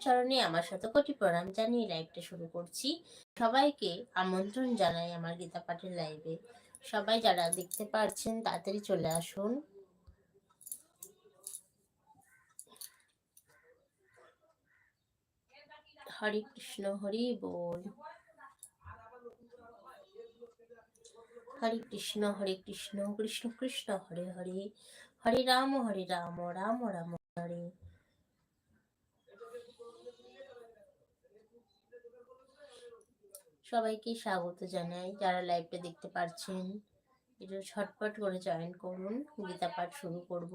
চরণে আমার সাথে কোটি প্রণাম জানিয়ে লাইভটা শুরু করছি। সবাইকে আমন্ত্রণ জানাই আমার গীতা পাঠের লাইভে সবাই যারা দেখতে পারছেন, তাড়াতাড়ি চলে আসুন। হরে কৃষ্ণ, হরি বল। হরে কৃষ্ণ হরে কৃষ্ণ কৃষ্ণ কৃষ্ণ, হরে হরে। হরে রাম হরে রাম রাম রাম, হরে। সবাইকে স্বাগত জানাই। যারা লাইভটা দেখতে পাচ্ছেন একটু ছটপট করে জয়েন করুন। গীতা পাঠ শুরু করব।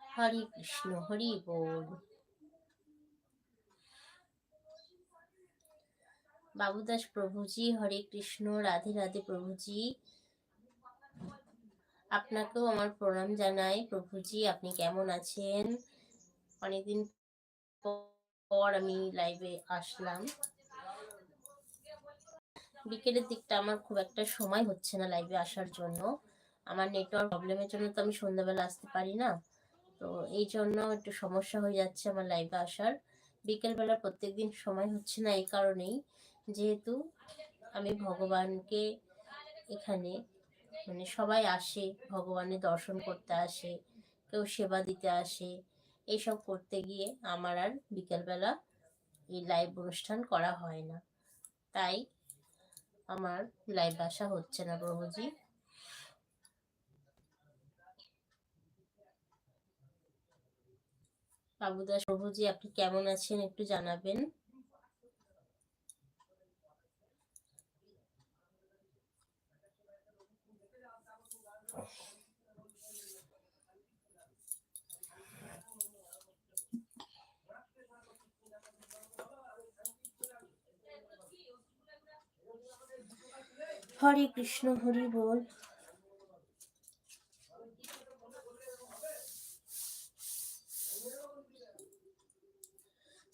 হরে কৃষ্ণ, হরি বল। বাবুদাস প্রভুজি, হরে কৃষ্ণ, রাধে রাধে প্রভুজি। আপনাকেও আমার প্রণাম জানাই। প্রভুজি, আপনি কেমন আছেন? অনেকদিন পর আমি লাইভে আসলাম। বিকেলের দিকটা আমার খুব একটা সময় হচ্ছে না লাইভে আসার জন্য। আমার নেটওয়ার্ক প্রবলেমের জন্য তো আমি সন্ধ্যাবেলা আসতে পারি না। তো এই জন্য একটু সমস্যা হয়ে যাচ্ছে আমার লাইভে আসার। বিকেলবেলা প্রত্যেকদিন সময় হচ্ছে না এই কারণেই। যেহেতু আমি ভগবানকে এখানে মানে সবাই আসে, ভগবানের দর্শন করতে আসে, কেউ সেবা দিতে আসে এইসব করতে গিয়ে আমার আর বিকেলবেলা এই লাইভ অনুষ্ঠান করা হয় না। তাই আমার লাইভ আসা হচ্ছে না প্রভুজি। বাবুদাস, প্রভুজি, আপনি কেমন আছেন একটু জানাবেন? হরে কৃষ্ণ, হরি বল।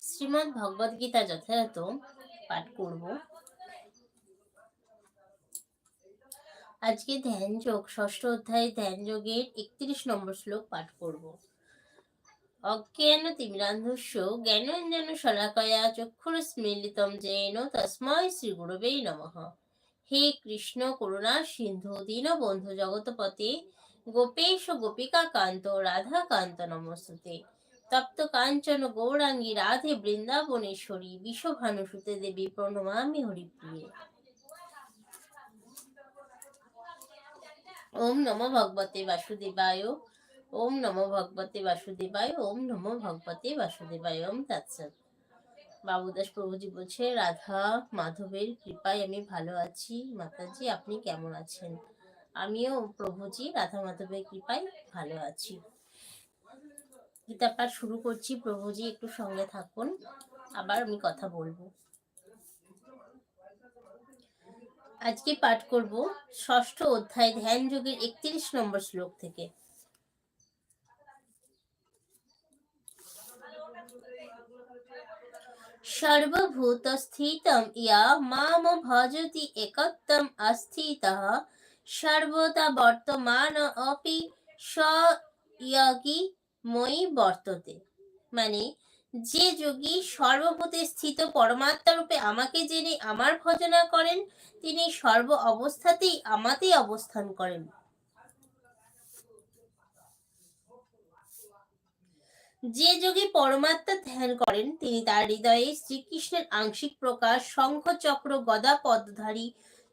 শ্রীমদ ভগবদ গীতা যথাযথ পাঠ করব। আজকে ধ্যান যোগ, ষষ্ঠ অধ্যায় ধ্যান যোগের একত্রিশ নম্বর শ্লোক পাঠ করব। অজ্ঞান তিমিরান্ধস্য, জ্ঞানঞ্জন শলাকয়া চক্ষুরস্মিলিতম জেন তস্ময় শ্রী গুরবে নমঃ। হে কৃষ্ণ করুণা সিন্ধু দীনবন্ধু জগৎপতে। গোপেশ গোপিকা কান্ত, রাধা কান্ত নমস্তে তপ্ত কাঞ্চন গৌরাঙ্গী, রাধে বৃন্দাবনেশ্বরী বিশ্বভানুসুতে দেবী প্রণমামি হরিপ্রিয়ে। ওম নম ভগবতে বাসুদেবায়। ওম নম ভগবতে বাসুদেবায়। ওম নম ভগবতে বাসুদেবায়। ওম তৎসৎ। বাবুদাস প্রভুজি বলছে, রাধা, মাধবের কৃপায় আমি ভালো আছি। মাতাজি, আপনি কেমন আছেন? আমিও প্রভুজি, রাধা, মাধবের কৃপায় ভালো আছি। গীতা পাঠ শুরু করছি। প্রভুজি, একটু সঙ্গে থাকুন। আবার আমি কথা বলব। আজকে পাঠ করব ষষ্ঠ অধ্যায়, ধ্যান যোগের একত্রিশ নম্বর শ্লোক থেকে। সর্বভূতস্থিতম ইয়া মাম ভজতি একত্তম অস্থিতः সর্বদা বর্তমান অপি স্বয়গী মই বর্ততে মানে যে যোগী সর্বভূতে স্থিত পরমাত্মা রূপে আমাকে জেনে আমার ভজনা করেন, তিনি সর্ব অবস্থাতেই আমাতেই অবস্থান করেন। যে যোগী পরমাত্মা ধ্যান করেন, তিনি তার হৃদয়ে শ্রীকৃষ্ণের আংশিক প্রকাশ, শঙ্খ চক্র, গদা পদধারী,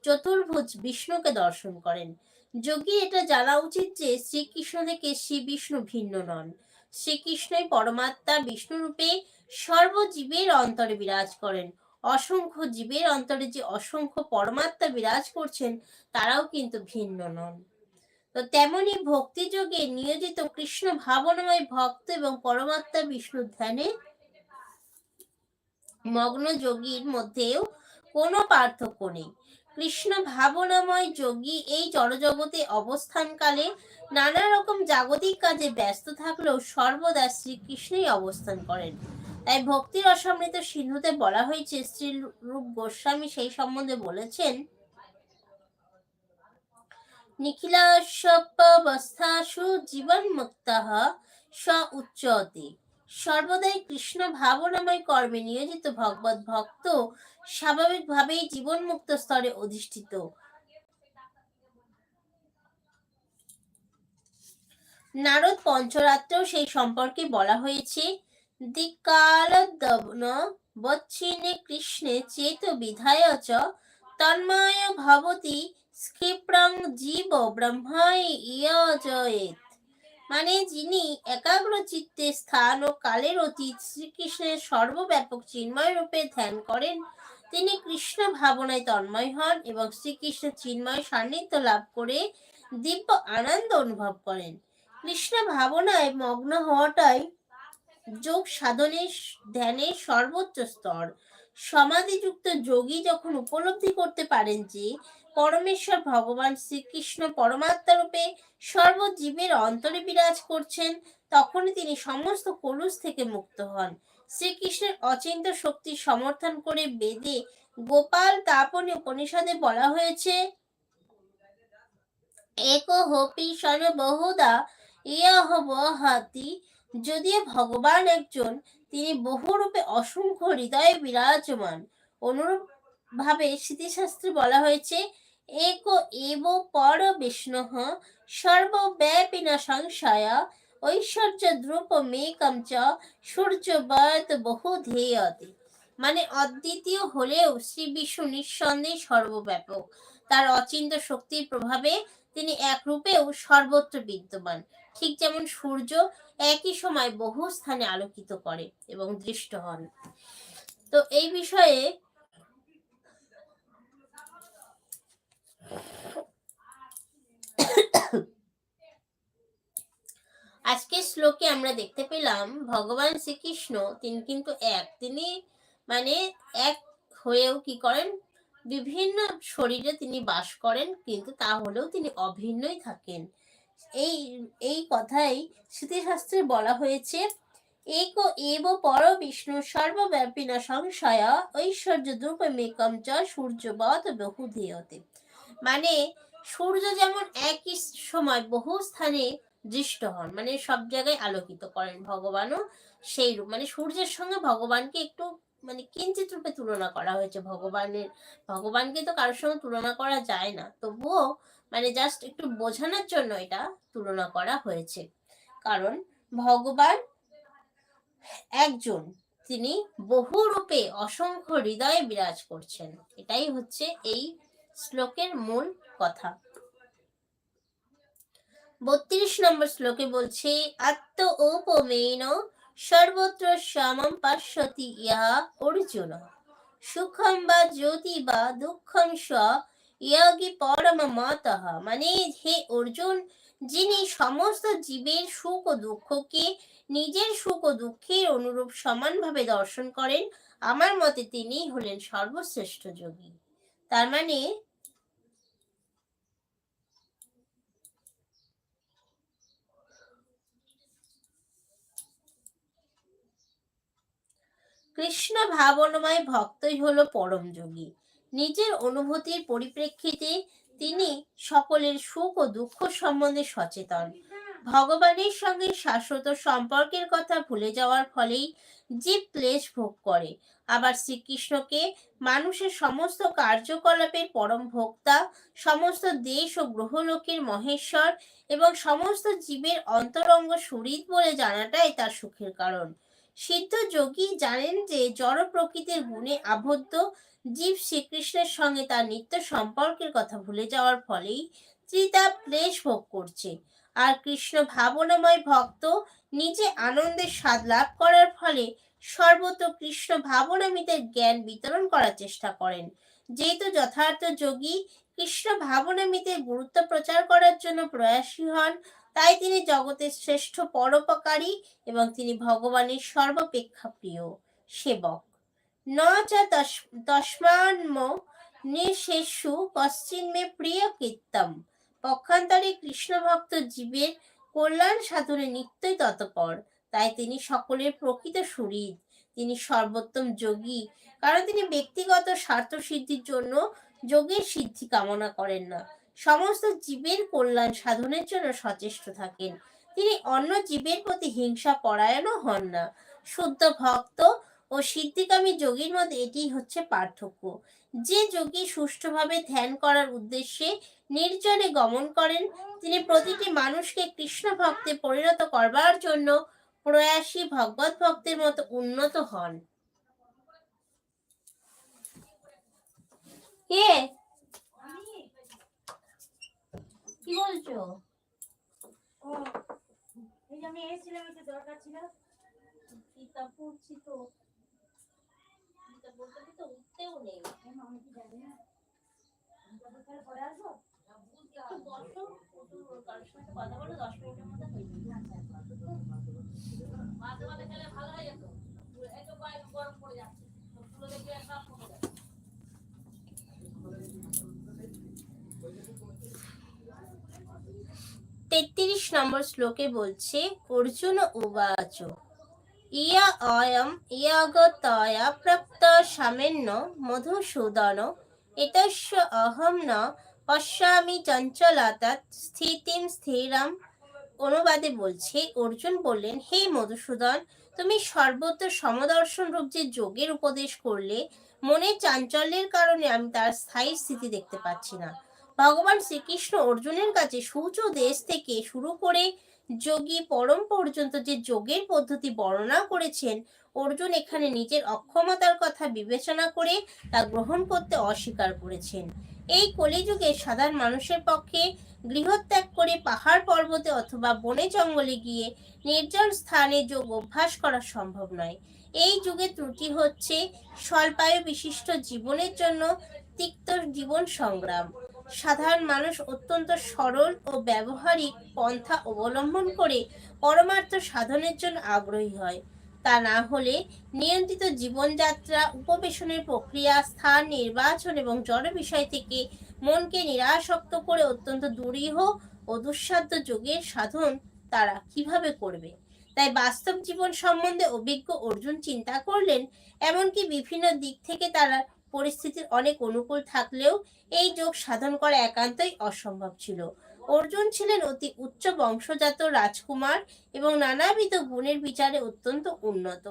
চতুর্ভুজ বিষ্ণুকে দর্শন করেন। যোগী এটা জানা উচিত যে শ্রীকৃষ্ণ থেকে শ্রী বিষ্ণু ভিন্ন নন। শ্রীকৃষ্ণই পরমাত্মা বিষ্ণুরূপে সর্বজীবের অন্তরে বিরাজ করেন। অসংখ্য জীবের অন্তরে যে অসংখ্য পরমাত্মা বিরাজ করছেন, তারাও কিন্তু ভিন্ন নন। তো তেমনি ভক্তি যোগে নিয়োজিত কৃষ্ণ ভাবনাময় ভক্ত এবং পরমাত্মা বিষ্ণু ধ্যানে মগ্ন যোগীর মধ্যেও কোনো পার্থক্য নেই। কৃষ্ণ ভাবনাময় যোগী এই জড়জগতে অবস্থানকালে নানা রকম জাগতিক কাজে ব্যস্ত থাকলেও সর্বদা শ্রীকৃষ্ণই অবস্থান করেন। তাই ভক্তির অসমৃত সিন্ধুতে বলা হয়েছে, শ্রী রূপ গোস্বামী সেই সম্বন্ধে বলেছেন নিখিলাস্বপ্যাবস্থাসু জীবন মুক্তাহ স উচ্চতে সর্বদাই কৃষ্ণ ভাবনাময় কর্মে নিয়োজিত ভগবত ভক্ত স্বাভাবিকভাবেই জীবন মুক্ত স্তরে অধিষ্ঠিত। নারদ পঞ্চরাত্রেও সেই সম্পর্কে বলা হয়েছে দিকালদ্দবন বচ্ছিনে কৃষ্ণে চেত বিধায় চ তন্ময় ভবতি ক্ষিপ্রং জীব ব্রহ্মায় ইয়জয়েত। মানে যিনি একাগ্র চিত্তে স্থান ও কালের অতীত শ্রীকৃষ্ণের সর্বব্যাপক চিন্ময় রূপে ধ্যান করেন, তিনি কৃষ্ণ ভাবনায় তন্ময় হন এবং শ্রীকৃষ্ণ চিন্ময় সান্নিধ্য লাভ করে দিব্য আনন্দ অনুভব করেন। কৃষ্ণ ভাবনায় মগ্ন হওয়াটাই যোগ সাধনের ধ্যানের সর্বোচ্চ স্তর। সমাধিযুক্ত যোগী যখন উপলব্ধি করতে পারেন যে, পরমেশ্বর ভগবান শ্রীকৃষ্ণ পরমাত্মা রূপে সর্বজীবের অন্তরে বিরাজ করছেন, তখনই তিনি সমস্ত কলুষ থেকে মুক্ত হন। শ্রীকৃষ্ণের অচিন্ত শক্তি সমর্থন করে বেদে গোপাল তাপনে উপনিষদে বলা হয়েছে, এক হপি সন বহুদা ইয়হ বহাতি যদিও ভগবান একজন, তিনি বহুরূপে অসংখ্য হৃদয়ে বিরাজমান। অনুরূপ ভাবে স্মৃতিশাস্ত্রে বলা হয়েছে, এক এব পর বিষ্ণু সর্বব্যাপী না সংশয়া ঐশ্বর্য দ্রুপ মেকম চ সূর্য বয়ত বহু ধেয়তে মানে অদ্বিতীয় হলেও শ্রী বিষ্ণু নিঃসন্দেহে সর্বব্যাপক। তার অচিন্ত শক্তির প্রভাবে তিনি এক রূপেও সর্বত্র বিদ্যমান। ঠিক যেমন সূর্য একই সময় বহু স্থানে আলোকিত করে এবং দৃষ্ট হন। তো এই বিষয়ে আজকে শ্লোকে আমরা দেখতে পেলাম, ভগবান শ্রীকৃষ্ণ তিনি কিন্তু এক। তিনি মানে এক হয়েও কি করেন? বিভিন্ন শরীরে তিনি বাস করেন, কিন্তু তা হলেও তিনি অভিন্নই থাকেন। এই এই কথাই স্মৃতিশাস্ত্রে বলা হয়েছে। এক এব পর বিষ্ণু সর্বব্যাপিনা সংশয়া, ঐশ্বর্য দ্রুপমেকম চ সূর্যবৎ বহু ধেয়তে মানে সূর্য যেমন একই সময় বহু স্থানে দৃষ্ট হন মানে সব জায়গায় আলোকিত করেন ভগবানও সেই রূপ। মানে সূর্যের সঙ্গে ভগবানকে একটু মানে কিঞ্চিত রূপে তুলনা করা হয়েছে। ভগবানের, ভগবানকে তো কারোর সঙ্গে তুলনা করা যায় না। তবুও মানে জাস্ট একটু বোঝানোর জন্য এটা তুলনা করা হয়েছে। কারণ ভগবান একজন, তিনি বহু রূপে অসংখ্য হৃদয়ে বিরাজ করছেন। এটাই হচ্ছে এই শ্লোকের মূল কথা। বত্রিশ নম্বর শ্লোকে বলছে, আত্ম উপমেন সর্বত্র শ্যামম পাশ্যতি ইহা অর্জুন। সুখম বা জ্যোতি বা দুঃখম স ইয়াগি পরম মতঃ মানে হে অর্জুন, যিনি সমস্ত জীবের সুখ ও দুঃখকে, নিজের সুখ ও দুঃখের অনুরূপ সমানভাবে দর্শন করেন, আমার মতে তিনি হলেন সর্বশ্রেষ্ঠ যোগী। তার মানে কৃষ্ণ ভাবনময় ভক্তই হলো পরম যোগী। নিজের অনুভূতির পরিপ্রেক্ষিতে তিনি সকলের সুখ ও দুঃখ সম্বন্ধে সচেতন। ভগবানের সঙ্গে শাশ্বত সম্পর্কের কথা ভুলে যাওয়ার ফলেই জীব ক্লেশ ভোগ করে। আবার শ্রীকৃষ্ণকে মানুষের সমস্ত কার্যকলাপের পরম ভোক্তা, সমস্ত দেশ ও গ্রহলোকের মহেশ্বর এবং সমস্ত জীবের অন্তরঙ্গ সুরিত বলে জানাটাই তার সুখের কারণ। সিদ্ধ যোগী জানেন যে জড় প্রকৃতির গুণে আবদ্ধ জীব শ্রীকৃষ্ণের সঙ্গে তার নিত্য সম্পর্কের কথা ভুলে যাওয়ার ফলেই ত্রিতাপ ক্লেশ ভোগ করছে। আর কৃষ্ণ ভাবনাময় ভক্ত নিজে আনন্দের স্বাদ লাভ করার ফলে সর্বত্র কৃষ্ণ ভাবনামিতের জ্ঞান বিতরণ করার চেষ্টা করেন। যেহেতু যথার্থ যোগী কৃষ্ণ ভাবনামিতের গুরুত্ব প্রচার করার জন্য প্রয়াসী হন তাই তিনি জগতের শ্রেষ্ঠ পরোপকারী এবং তিনি ভগবানের সর্বাপেক্ষা প্রিয় সেবক। ন চা তস্মান্ম নিশেষু পশ্চিমে প্রিয় কীর্তম পক্ষান্তরে কৃষ্ণ ভক্ত জীবের কল্যাণ সাধনে নিত্যই তৎপর। তাই তিনি সকলের প্রকৃত সুরিদ তিনি সর্বোত্তম যোগী। কারণ তিনি ব্যক্তিগত স্বার্থ সিদ্ধির জন্য যোগের সিদ্ধি কামনা করেন না। সমস্ত জীবের কল্যাণ সাধনের জন্য সচেষ্ট থাকেন। তিনি অন্য জীবের প্রতি হিংসা পরায়ণও হন না। শুদ্ধ ভক্ত ও সিদ্ধিকামী যোগীর মধ্যে এটি হচ্ছে পার্থক্য। যে যোগী সুষ্ঠুভাবে ধ্যান করার উদ্দেশ্যে নির্জনে গমন করেন, তিনি প্রতিটি মানুষকে কৃষ্ণ ভক্তে পরিণত করবার জন্য প্রয়াসী ভগবত ভক্তের মতো উন্নত হন। কে কি ও এই যে আমি এসেছিলাম একটু দরকার ছিল কিতাব পড়ছি তো। কিতাব বলতে তো উঠতেও নেই। আমি কি জানি না। পরে আসব? একটু বসো। কারোর সাথে কথা বলো দশ মিনিটের মধ্যে হয়ে যাবে। মাঝে মাঝে খেলে ভালো হয়ে যেত। এত গরম পড়ে যাচ্ছে। তুলো দেখলে কমে যাবে তেত্রিশ নম্বর শ্লোকে বলছে, অর্জুন উবাচ, ইয়া অয়ম ইয়াগতয়া প্রাপ্ত সামেন্য মধুসূদন, এতস্য অহম ন পশ্যামি চঞ্চলতাৎ স্থিতিম স্থিরাম। অনুবাদে বলছে, অর্জুন বললেন, হে মধুসূদন, তুমি সর্বত্র সমদর্শন রূপ যে যোগের উপদেশ করলে, মনের চাঞ্চল্যের কারণে আমি তার স্থায়ী স্থিতি দেখতে পাচ্ছি না। ভগবান শ্রীকৃষ্ণ অর্জুনের কাছে সূর্য দেশ থেকে শুরু করে যোগী পরম পর্যন্ত যে যোগের পদ্ধতি বর্ণনা করেছেন, অর্জুন এখানে নিজের অক্ষমতার কথা বিবেচনা করে তা গ্রহণ করতে অস্বীকার করেছেন। এই কলিযুগে সাধারণ মানুষের পক্ষে গৃহত্যাগ করে পাহাড় পর্বতে অথবা বনে জঙ্গলে গিয়ে নির্জন স্থানে যোগ অভ্যাস করা সম্ভব নয়। এই যুগে ত্রুটি হচ্ছে স্বল্পায়ু বিশিষ্ট জীবনের জন্য তিক্ত জীবন সংগ্রাম। সাধারণ মানুষ অত্যন্ত সরল ও ব্যবহারিক পন্থা অবলম্বন করে পরমার্থ সাধনের জন্য আগ্রহী হয়। তা না হলে নিয়ন্ত্রিত জীবনযাত্রা, উপবেশনের প্রক্রিয়া, স্থান নির্বাচন এবং জড় বিষয় থেকে মনকে নিরাসক্ত করে অত্যন্ত দুরীহ ও দুঃসাধ্য যোগের সাধন তারা কীভাবে করবে? তাই বাস্তব জীবন সম্বন্ধে অভিজ্ঞ অর্জুন চিন্তা করলেন, এমনকি বিভিন্ন দিক থেকে তারা পরিস্থিতির অনেক অনুকূল থাকলেও এই যোগ সাধন করা একান্তই অসম্ভব ছিল। অর্জুন ছিলেন অতি উচ্চ বংশজাত রাজকুমার এবং নানাবিধ গুণের বিচারে অত্যন্ত উন্নত।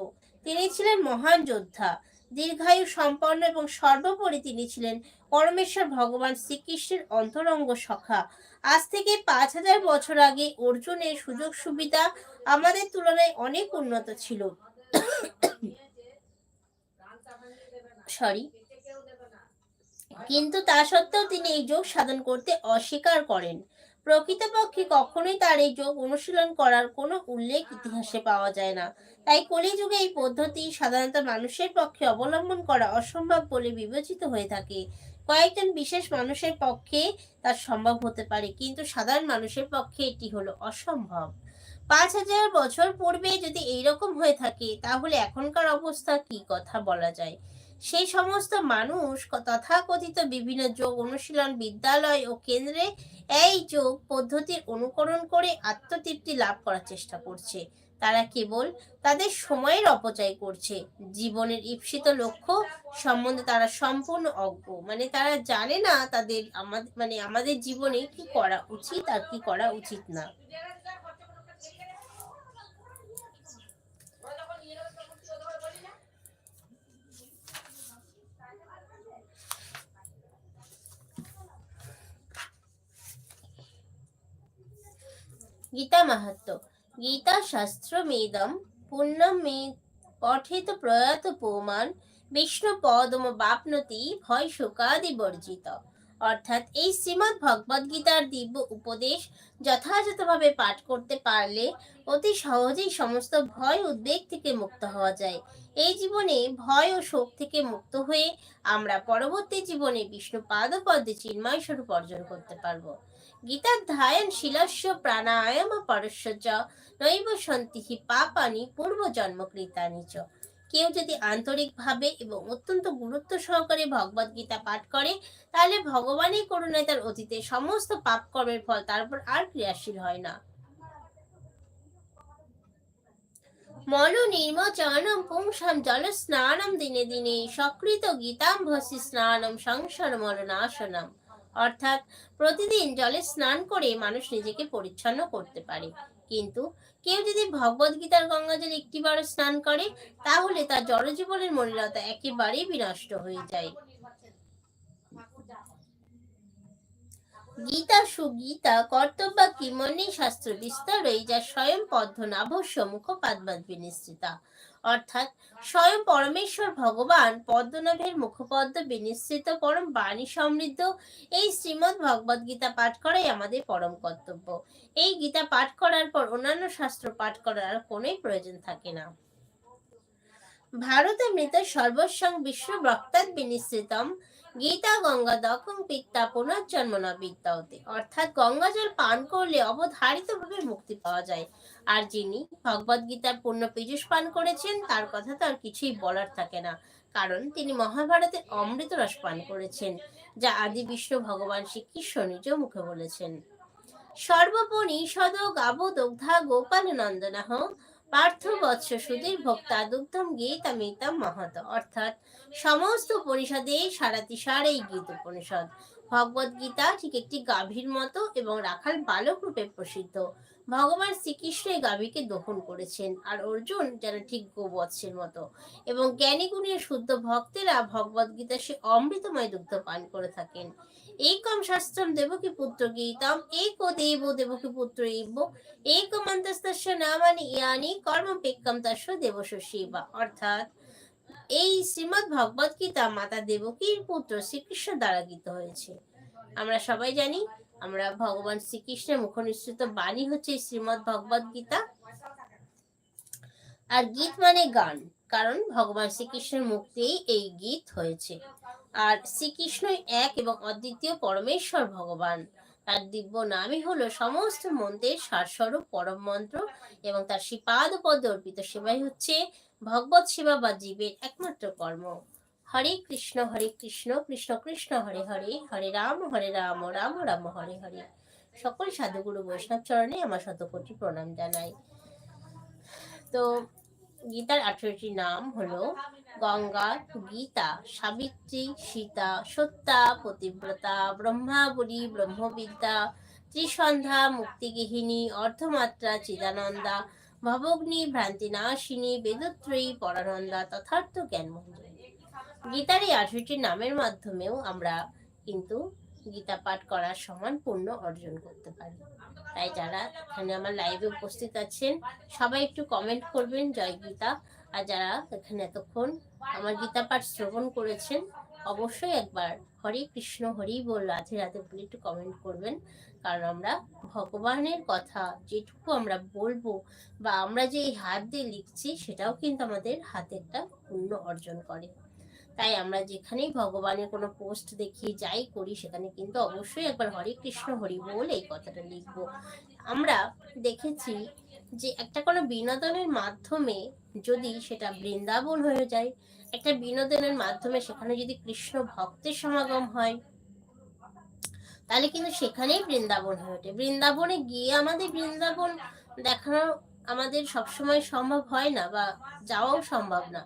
তিনি ছিলেন মহান যোদ্ধা। দীর্ঘায়ু, সম্পন্ন এবং সর্বোপরি তিনি ছিলেন পরমেশ্বর ভগবান শ্রীকৃষ্ণের অন্তরঙ্গ সখা। আজ থেকে পাঁচ হাজার বছর আগে অর্জুনের সুযোগ সুবিধা আমাদের তুলনায় অনেক উন্নত ছিল। সরি কিন্তু তা সত্ত্বেও তিনি এই যোগ সাধন করতে অস্বীকার করেন। প্রকৃতপক্ষে কখনোই তার এই যোগ অনুশীলন করার কোনো উল্লেখ ইতিহাসে পাওয়া যায় না। তাই কলিযুগে এই পদ্ধতি সাধারণত মানুষের পক্ষে অবলম্বন করা অসম্ভব বলে বিবেচিত হয়ে থাকে। কয়েকজন বিশেষ মানুষের পক্ষে তা সম্ভব হতে পারে, কিন্তু সাধারণ মানুষের পক্ষে এটি হলো অসম্ভব। পাঁচ হাজার বছর পূর্বে যদি এইরকম হয়ে থাকে, তাহলে এখনকার অবস্থা কি কথা বলা যায়? সেই সমস্ত মানুষ তথাকথিত বিভিন্ন যোগ অনুশীলন বিদ্যালয় ও কেন্দ্রে এই যোগ পদ্ধতির অনুকরণ করে আত্মতৃপ্তি লাভ করার চেষ্টা করছে। তারা কেবল তাদের সময়ের অপচয় করছে। জীবনের ঈপ্সিত লক্ষ্য সম্বন্ধে তারা সম্পূর্ণ অজ্ঞ। মানে তারা জানে না তাদের আমাদের মানে আমাদের জীবনে কি করা উচিত আর কি করা উচিত না। গীতা মাহাত্ম গীতা শাস্ত্রমেদম পুণ্যম মে পঠিত প্রয়াত পৌমান বিষ্ণু পদম বাপনতি ভয় শোকাদি বর্জিত অর্থাৎ এই শ্রীমৎ ভগবদ গীতার দিব্য উপদেশ যথাযথভাবে পাঠ করতে পারলে অতি সহজেই সমস্ত ভয় উদ্বেগ থেকে মুক্ত হওয়া যায়। এই জীবনে ভয় ও শোক থেকে মুক্ত হয়ে আমরা পরবর্তী জীবনে বিষ্ণু পাদপদ্মে চিন্ময় স্বরূপ অর্জন করতে পারব। গীতাধ্যায়ন শিলস্য, প্রাণায়াম পরস্য চ নৈব সন্তিহি পাপানি পূর্বজন্মকৃতানি চ। কেউ যদি আন্তরিকভাবে এবং অত্যন্ত গুরুত্ব সহকারে ভগবদ গীতা পাঠ করে, তাহলে ভগবানের করুণায় তার অতীতে সমস্ত পাপ কর্মের ফল তার উপর আর ক্রিয়াশীল হয় না। মল নির্মচনম পুংসাম জল স্নানম দিনে দিনে, সকৃত গীতাম্ভসি স্নানম সংসার মরণাশনম অর্থাৎ প্রতিদিন জলে স্নান করে মানুষ নিজেকে পরিচ্ছন্ন করতে পারে। কিন্তু কেউ যদি ভগবদ গীতার গঙ্গাজল একটিবার স্নান করে, তাহলে তার জড়জীবনের মলিনতা একেবারেই বিনষ্ট হয়ে যায়। গীতা সুগীতা কর্তব্য কি কিমনি শাস্ত্র বিস্তার যা স্বয়ং পদ্ম নাভস্য মুখপাদবাদ বিনিশ্চিতা। অর্থাৎ স্বয়ং পরমেশ্বর ভগবান পদ্মনাভের মুখপদ্ম বিনিশ্চিত পরম বাণী সমৃদ্ধ। এই শ্রীমদ্ ভগবদ গীতা পাঠ করাই আমাদের পরম কর্তব্য। এই গীতা পাঠ করার পর অন্যান্য শাস্ত্র পাঠ করার কোনোই প্রয়োজন থাকে না। মৃত সর্বস্বং বিশ্ব বক্তাৎ বিনিশ্চিতম গীতা গঙ্গা দক্ষং পিত্তা পুনর্জন্ম বিদ্যাওতে অর্থাৎ গঙ্গা জল পান করলে মুক্তি পাওয়া যায়। আর যিনি গীতার পূর্ণ পীযুষ পান করেছেন, তার কথা তো আর কিছুই বলার থাকে না। কারণ তিনি মহাভারতে অমৃত রস পান করেছেন, যা আদি বিষ্ণু ভগবান শ্রীকৃষ্ণ নিজ মুখে বলেছেন। সর্বপনি সদ গাব দগ্ধা গোপাল নন্দনাহ পার্থ বৎস সুধীর ভক্তা দুগ্ধম গীতামিতাম মহত। অর্থাৎ সমস্ত উপনিষদে সারাতিসার এই গীত উপনিষদ। ভগবদ গীতা ঠিক একটি গাভীর মতো এবং রাখাল বালক রূপে প্রসিদ্ধ। ভগবান শ্রীকৃষ্ণ এই গাভীকে দহন করেছেন আর অর্জুন যেন ঠিক গোবৎসের মতো। এবং জ্ঞানী গুণীয় শুদ্ধ ভক্তেরা ভগবদ গীতা সে অমৃতময় দুগ্ধ পান করে থাকেন। একম শাস্ত্রম দেবকী পুত্র গীতাম এক দেব দেবকী পুত্র ইব একমন্তস্তস্য নামানি ইয়ানি কর্মপেক্ষম তস্য দেবস্য শিবা অর্থাৎ এই শ্রীমৎ ভগবত গীতা মাতা দেবকীর পুত্র শ্রীকৃষ্ণ দ্বারা গীত হয়েছে। আমরা সবাই জানি, আমরা ভগবান শ্রীকৃষ্ণের মুখ নিঃসৃত বাণী হচ্ছে শ্রীমৎ ভগবত গীতা। আর গীত মানে গান, কারণ ভগবান শ্রীকৃষ্ণের মুখ দিয়েই এই গীত হয়েছে। আর শ্রীকৃষ্ণই এক এবং অদ্বিতীয় পরমেশ্বর ভগবান। তার দিব্য নামই হলো সমস্ত মন্ত্রের সারস্বরূপ পরম মন্ত্র এবং তার শ্রীপাদ পদে অর্পিত সেবাই হচ্ছে ভগবত সেবা বা জীবের একমাত্র কর্ম। হরে কৃষ্ণ হরে কৃষ্ণ কৃষ্ণ কৃষ্ণ, হরে হরে হরে রাম হরে রাম রাম রাম, হরে হরে। সকল সাধুগুরু বৈষ্ণব চরণে আমার শতকোটি প্রণাম জানাই। তো গীতার আঠেরোটি নাম হলো গঙ্গা, গীতা, সাবিত্রী, সীতা সত্যা পতিব্রতা, ব্রহ্মাবলী, ব্রহ্মবিদ্যা, ত্রিসন্ধ্যা, মুক্তিগৃহিণী, অর্ধমাত্রা, চিদানন্দা, ভবগ্নি, ভ্রান্তিনাশিনী, বেদত্রয়ী, পরানন্দা তথার্থ জ্ঞানমঞ্জনী গীতার এই আঠেরোটি নামের মাধ্যমেও আমরা কিন্তু গীতা পাঠ করার সমান পূর্ণ অর্জন করতে পারি। তাই যারা এখানে আমার লাইভে উপস্থিত আছেন, সবাই একটু কমেন্ট করবেন, জয় গীতা। আর যারা এখানে এতক্ষণ আমার গীতা পাঠ শ্রবণ করেছেন, অবশ্যই একবার হরে কৃষ্ণ হরি বল। রাধে রাধে বলে একটু কমেন্ট করবেন। কারণ আমরা ভগবানের কথা যেটুকু আমরা বলব বা আমরা যে এই হাত দিয়ে লিখছি, সেটাও কিন্তু আমাদের হাতে একটা পুণ্য অর্জন করে। তাই আমরা যেখানেই ভগবানের কোনো পোস্ট দেখি, যাই করি, সেখানে কিন্তু অবশ্যই একবার হরে কৃষ্ণ, হরি বল এই কথাটা লিখব। আমরা দেখেছি যে একটা কোনো বিনোদনের মাধ্যমে যদি সেটা বৃন্দাবন হয়ে যায়, একটা বিনোদনের মাধ্যমে সেখানে যদি কৃষ্ণ ভক্তের সমাগম হয়, তাহলে কিন্তু সেখানেই বৃন্দাবন হয়ে ওঠে। বৃন্দাবনে গিয়ে আমাদের বৃন্দাবন দেখানো আমাদের সবসময় সম্ভব হয় না বা যাওয়াও সম্ভব না।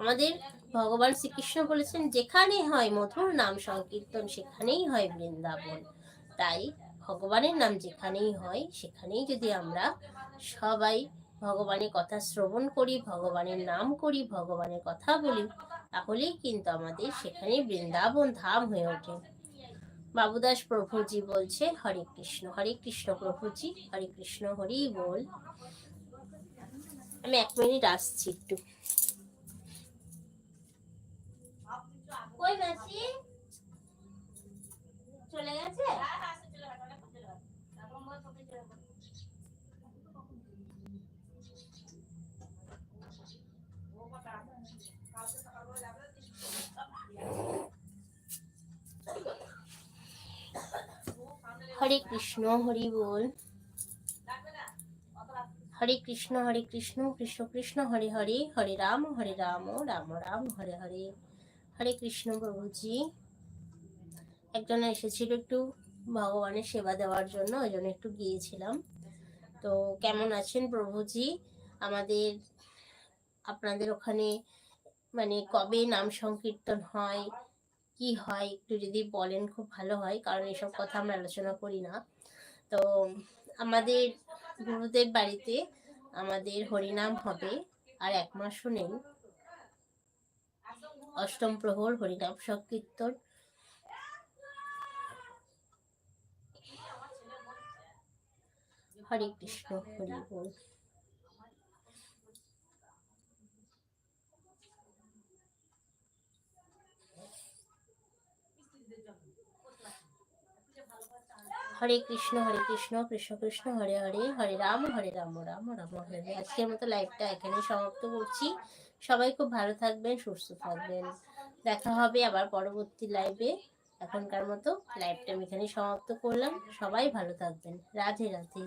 আমাদের ভগবান শ্রীকৃষ্ণ বলেছেন, যেখানে হয় মধুর নাম সংকীর্তন, সেখানেই হয় বৃন্দাবন। তাই ভগবানের নাম যেখানেই হয়, সেখানেই যদি আমরা সবাই ভগবানের কথা শ্রবণ করি, ভগবানের নাম করি, ভগবানের কথা বলি, তাহলেই কিন্তু আমাদের সেখানে বৃন্দাবন ধাম হয়ে ওঠে। বাবুদাস প্রভুজি বলছে, হরে কৃষ্ণ হরে কৃষ্ণ প্রভুজি, হরে কৃষ্ণ, হরি বল। আমি এক মিনিট আসছি একটু। চলে গেছে? হরে কৃষ্ণ, হরি বল। হরে কৃষ্ণ হরে কৃষ্ণ কৃষ্ণ কৃষ্ণ, হরে হরে হরে রাম হরে রাম রাম রাম, হরে হরে। হরে কৃষ্ণ প্রভুজি। একজন এসেছিল একটু ভগবানের সেবা দেওয়ার জন্য, ওই জন্য একটু গিয়েছিলাম। তো কেমন আছেন প্রভুজি? আমাদের, আপনাদের ওখানে মানে কবে নাম সংকীর্তন হয়? কি হয় একটু যদি বলেন খুব ভালো হয়, কারণ এসব কথা আমরা আলোচনা করি না। তো আমাদের গুরুদেব বাড়িতে আমাদের হরিনাম হবে আর এক মাসও নেই। অষ্টম প্রহর, হরিনাম সংকীর্তন। হরে কৃষ্ণ, হরি বল। হরে কৃষ্ণ হরে কৃষ্ণ কৃষ্ণ কৃষ্ণ, হরে হরে হরে রাম হরে রাম রাম রাম, হরে আজকের মতো লাইভটা এখানে সমাপ্ত করছি। সবাই খুব ভালো থাকবেন, সুস্থ থাকবেন। দেখা হবে আবার পরবর্তী লাইভে এখনকার মতো লাইভটা আমি এখানে সমাপ্ত করলাম। সবাই ভালো থাকবেন। রাধে রাধে।